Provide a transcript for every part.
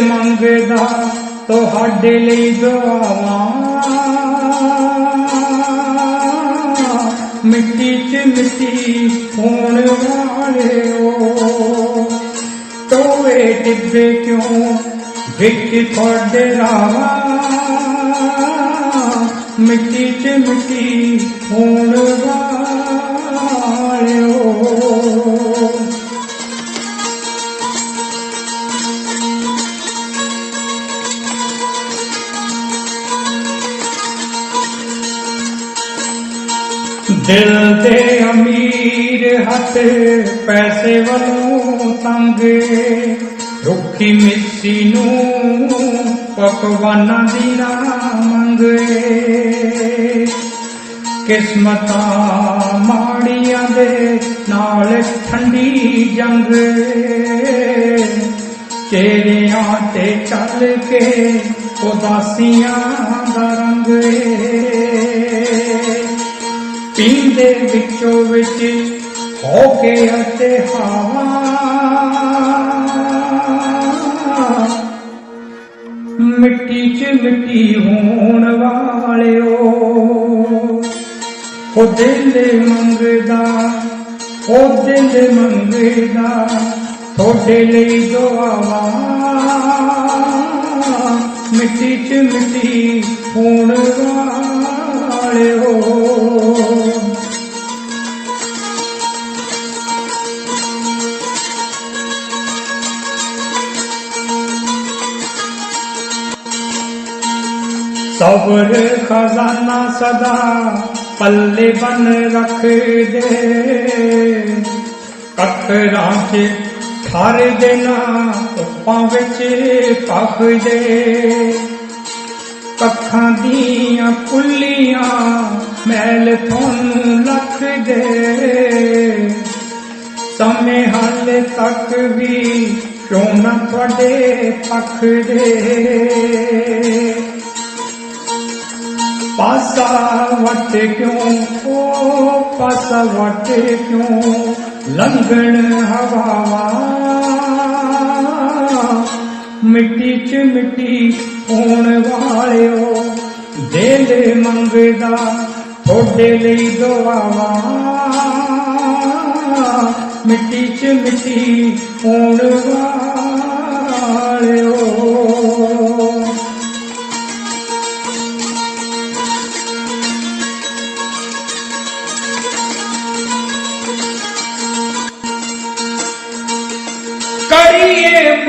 ਮੰਗਦਾ ਤੁਹਾਡੇ ਲਈ ਦੁਆਵਾਂ। ਮਿੱਟੀ ਚ ਮਿੱਟੀ ਹੋਣ ਵਾਲਿਓ, ਟੋਏ ਟਿੱਬੇ ਕਿਉਂ ਵਿੱਚ ਤੁਹਾਡੇ ਰਾਵਾਂ? ਮਿੱਟੀ ਚ ਮਿੱਟੀ ਹੋਣ ਦਿਲ ਦੇ ਅਮੀਰ ਹੱਥ ਪੈਸੇ ਵੱਲੋਂ ਤੰਗ। ਰੁੱਖੀ ਮਿੱਸੀ ਨੂੰ ਪਕਵਾਨਾਂ ਦੀ ਨਾ ਮੰਗੇ। ਕਿਸਮਤਾਂ ਮਾੜੀਆਂ ਦੇ ਨਾਲ ਠੰਡੀ ਜੰਗ। ਚਿਹਰਿਆਂ ਤੇ ਚੱਲ ਕੇ ਉਦਾਸੀਆਂ ਦਾ ਰੰਗ ਏ। ਪੀਂਦੇ ਵਿੱਚੋਂ ਵਿੱਚ ਹੋ ਕੇ ਅਤੇ ਹਵਾ। ਮਿੱਟੀ ਚ ਮਿੱਟੀ ਹੋਣ ਵਾਲਿਓ, ਉਹ ਦਿਲ ਮੰਗਦਾ, ਉਹ ਦਿਲ ਮੰਗਦਾ ਤੁਹਾਡੇ ਲਈ ਦੁਆਵਾਂ। ਮਿੱਟੀ ਚ ਮਿੱਟੀ ਹੋਣ ਵਾਲਿਓ ਸਬਰ ਖਜ਼ਾਨਾ ਸਦਾ ਪੱਲੇ ਬਨ ਰੱਖਦੇ। ਦੇ ਕੱਖਰਾਂ ਚ ਠਰ ਦੇਣਾ ਧੁੱਪਾਂ ਵਿੱਚ ਪਖ ਕੱਖਾਂ ਦੀਆਂ ਕੁੱਲੀਆਂ ਮੈਲ ਤੁਹਾਨੂੰ ਲੱਖ ਦੇ ਸਮੇਂ ਹਾਲੇ ਤੱਕ ਵੀ ਕਿਉਂ ਨਾ ਤੁਹਾਡੇ ਪੱਖ ਦੇ ਪਾਸਾ ਵਟ ਕਿਉਂ ਓ ਪਾਸਾ ਵਟ ਕਿਉਂ ਲੰਘਣ ਹਵਾਵਾ ਮਿੱਟੀ ਚ ਮਿੱਟੀ ਹੋਣ ਵਾਲਿਓ ਦਿਲ ਮੰਗਦਾ ਤੁਹਾਡੇ ਲਈ ਦੁਆਵਾਂ ਮਿੱਟੀ ਚ ਮਿੱਟੀ ਹੋਣ ਵਾਲਿਓ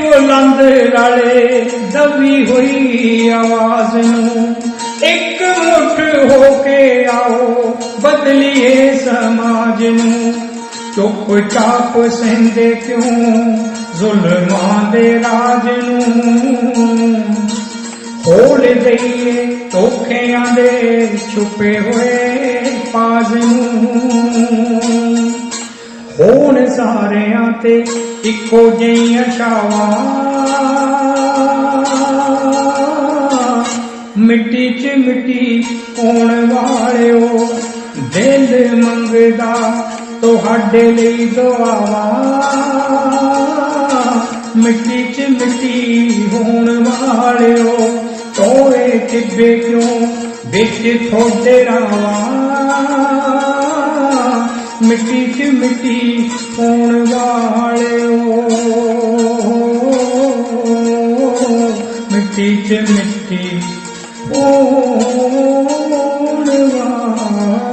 ਬੁਲੰਦ ਰਲੇ ਦਬੀ ਹੋਈ ਆਵਾਜ਼ ਨੂੰ। ਇੱਕ ਮੁੱਠ ਹੋ ਕੇ ਆਓ ਬਦਲੀਏ ਸਮਾਜ ਨੂੰ। ਚੁੱਪ ਚਾਪ ਸਹਿੰਦੇ ਕਿਉਂ ਜ਼ੁਲਮਾਂ ਦੇ ਰਾਜ ਨੂੰ? ਖੋਲ ਦਈਏ ਧੋਖਿਆਂ ਦੇ, ਛੁਪੇ ਹੋਏ ਪਾਜ਼ ਨੂੰ। ਸਾਰਿਆਂ ਤੇ ਇੱਕੋ ਜਿਹੀਆਂ ਛਾਵਾਂ। ਮਿੱਟੀ ਚ ਮਿੱਟੀ ਹੋਣ ਵਾਲਿਓ, ਦਿਲ ਮੰਗਦਾ ਤੁਹਾਡੇ ਲਈ ਦੁਆਵਾਂ। ਮਿੱਟੀ ਚ ਮਿੱਟੀ ਹੋਣ ਵਾਲਿਓ ਤੋਏ ਟਿੱਬੇ ਕਿਉਂ ਵਿੱਚ ਤੁਹਾਡੇ ਰਾਵਾਂ? ਮਿੱਟੀ 'ਚ ਮਿੱਟੀ ਪਾਉਣ ਵਾਲਿਓ। ਮਿੱਟੀ 'ਚ ਮਿੱਟੀ ਪਾਉਣ ਵਾਲਿਓ।